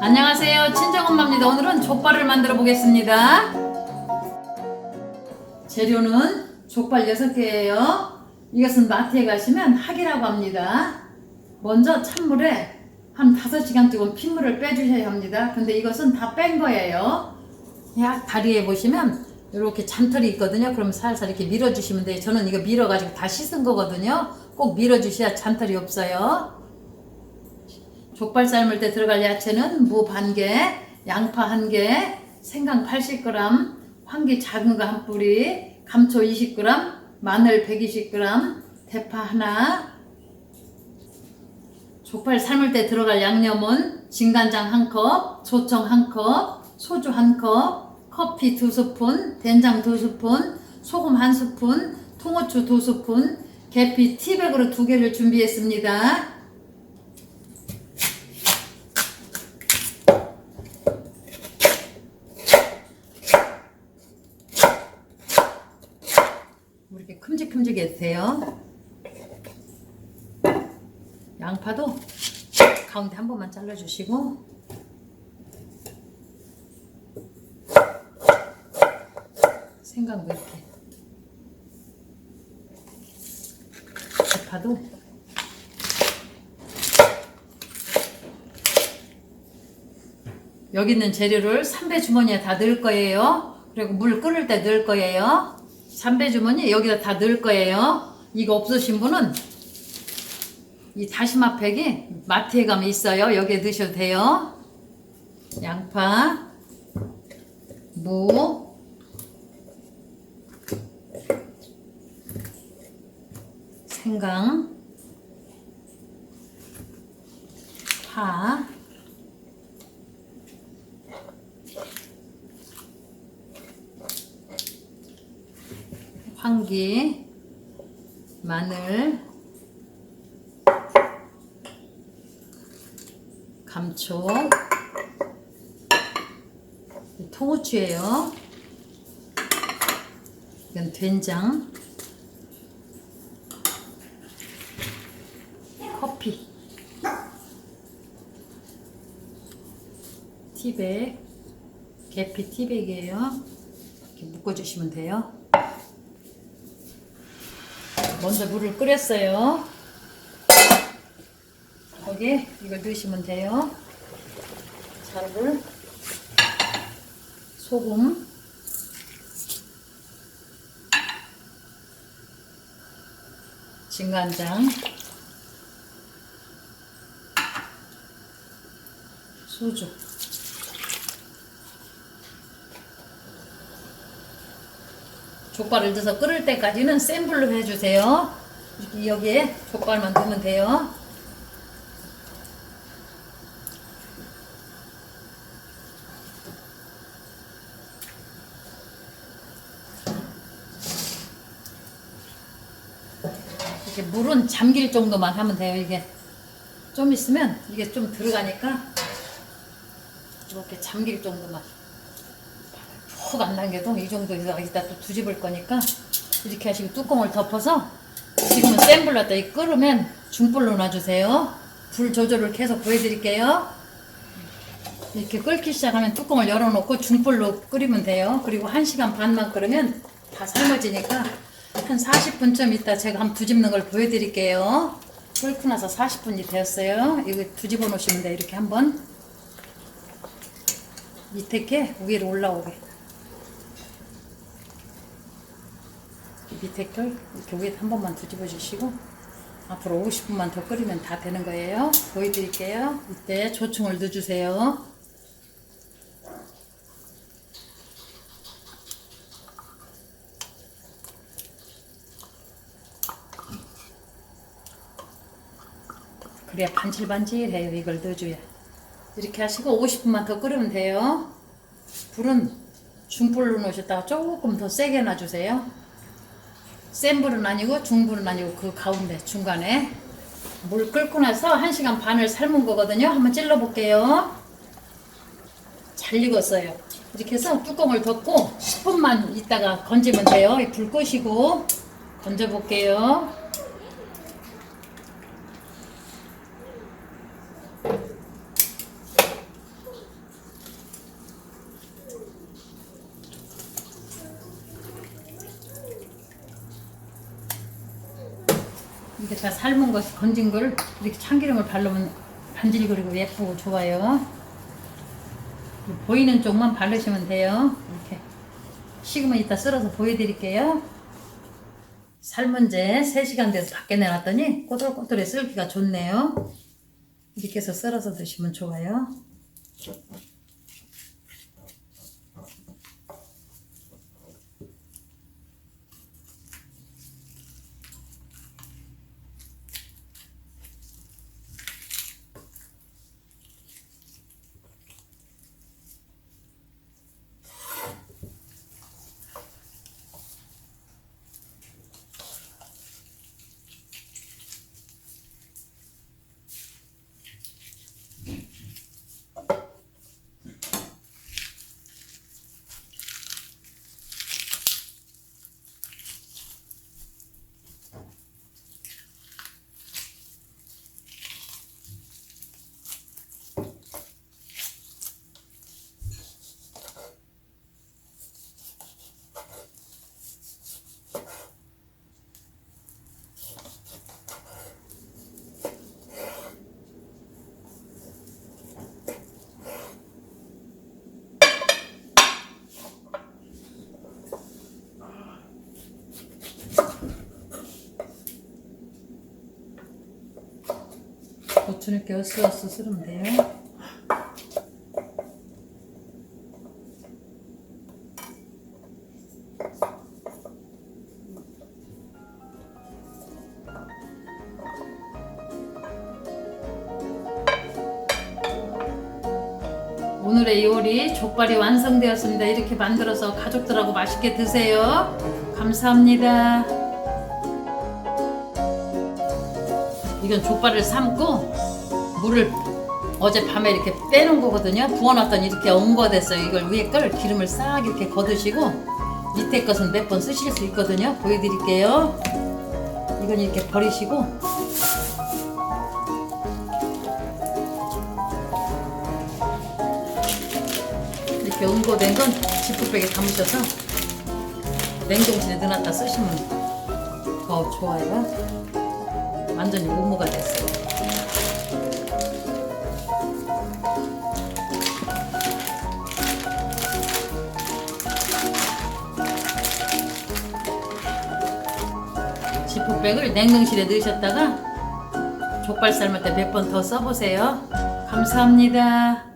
안녕하세요. 친정엄마입니다. 오늘은 족발을 만들어 보겠습니다. 재료는 족발 6개예요. 이것은 마트에 가시면 학이라고 합니다. 먼저 찬물에 한 5시간 동안 핏물을 빼주셔야 합니다. 근데 이것은 다 뺀 거예요. 약 다리에 보시면 이렇게 잔털이 있거든요. 그럼 살살 이렇게 밀어주시면 돼요. 저는 이거 밀어가지고 다 씻은 거거든요. 꼭 밀어주셔야 잔털이 없어요. 족발 삶을 때 들어갈 야채는 무 반 개, 양파 한 개, 생강 80g, 황기 작은 거 한 뿌리, 감초 20g, 마늘 120g, 대파 하나. 족발 삶을 때 들어갈 양념은 진간장 한 컵, 조청 한 컵, 소주 한 컵, 커피 두 스푼, 된장 두 스푼, 소금 한 스푼, 통후추 두 스푼, 계피 티백으로 두 개를 준비했습니다. 뭐 이렇게 큼직큼직해도 돼요. 양파도 가운데 한 번만 잘라주시고 생강도 이렇게 대파도 여기 있는 재료를 삼배 주머니에 다 넣을 거예요. 그리고 물 끓을 때 넣을 거예요. 삼배 주머니 여기다 다 넣을 거예요. 이거 없으신 분은 이 다시마 팩이 마트에 가면 있어요. 여기에 넣으셔도 돼요. 양파, 무, 생강, 파, 황기, 마늘, 감초, 통후추예요. 이건 된장, 커피, 티백, 계피 티백이에요. 이렇게 묶어주시면 돼요. 먼저 물을 끓였어요. 거기에 이걸 넣으시면 돼요. 자를 소금 진간장 소주 족발을 넣어서 끓을 때까지는 센 불로 해주세요. 여기에 족발만 넣으면 돼요. 이렇게 물은 잠길 정도만 하면 돼요. 이게 좀 있으면 이게 좀 들어가니까 이렇게 잠길 정도만 푹 안 당겨도 이 정도에서 여기다 또 뒤집을 거니까 이렇게 하시고 뚜껑을 덮어서 지금은 센 불로 다 끓으면 중불로 놔주세요. 불 조절을 계속 보여드릴게요. 이렇게 끓기 시작하면 뚜껑을 열어놓고 중불로 끓이면 돼요. 그리고 1시간 반만 끓으면 다 삶아지니까 한 40분쯤 있다 제가 한번 뒤집는 걸 보여드릴게요. 끓고 나서 40분이 되었어요. 이거 뒤집어 놓으시면 돼요. 이렇게 한번 밑에 게 위로 올라오게. 밑에 걸 이렇게 위에 한 번만 뒤집어 주시고 앞으로 50분만 더 끓이면 다 되는 거예요. 보여드릴게요. 이때 조청을 넣어주세요. 그래야 반질반질해요. 이걸 넣어줘야. 이렇게 하시고 50분만 더 끓이면 돼요. 불은 중불로 놓으셨다가 조금 더 세게 놔주세요. 센 불은 아니고 중불은 아니고 그 가운데 중간에 물 끓고 나서 1시간 반을 삶은 거거든요. 한번 찔러 볼게요. 잘 익었어요. 이렇게 해서 뚜껑을 덮고 10분만 있다가 건지면 돼요. 이불 끄시고 건져 볼게요. 이렇게 다 삶은 것 건진 걸 이렇게 참기름을 바르면 반질거리고 예쁘고 좋아요. 보이는 쪽만 바르시면 돼요. 이렇게 식으면 이따 썰어서 보여드릴게요. 삶은 지 3시간 돼서 밖에 내놨더니 꼬들꼬들해 썰기가 좋네요. 이렇게 해서 썰어서 드시면 좋아요. 이렇게 어스어스 썰으면 돼요. 오늘의 요리 족발이 완성되었습니다. 이렇게 만들어서 가족들하고 맛있게 드세요. 감사합니다. 이건 족발을 삶고 물을 어젯밤에 이렇게 빼놓은 거거든요. 부어놨더니 이렇게 엉거됐어요. 이걸 위에 걸 기름을 싹 이렇게 거두시고 밑에 것은 몇 번 쓰실 수 있거든요. 보여드릴게요. 이건 이렇게 버리시고 이렇게 엉거된 건 지퍼백에 담으셔서 냉동실에 넣어놨다 쓰시면 더 좋아요. 완전히 모모가 됐어요. 지퍼백을 냉동실에 넣으셨다가 족발 삶을 때 몇 번 더 써보세요. 감사합니다.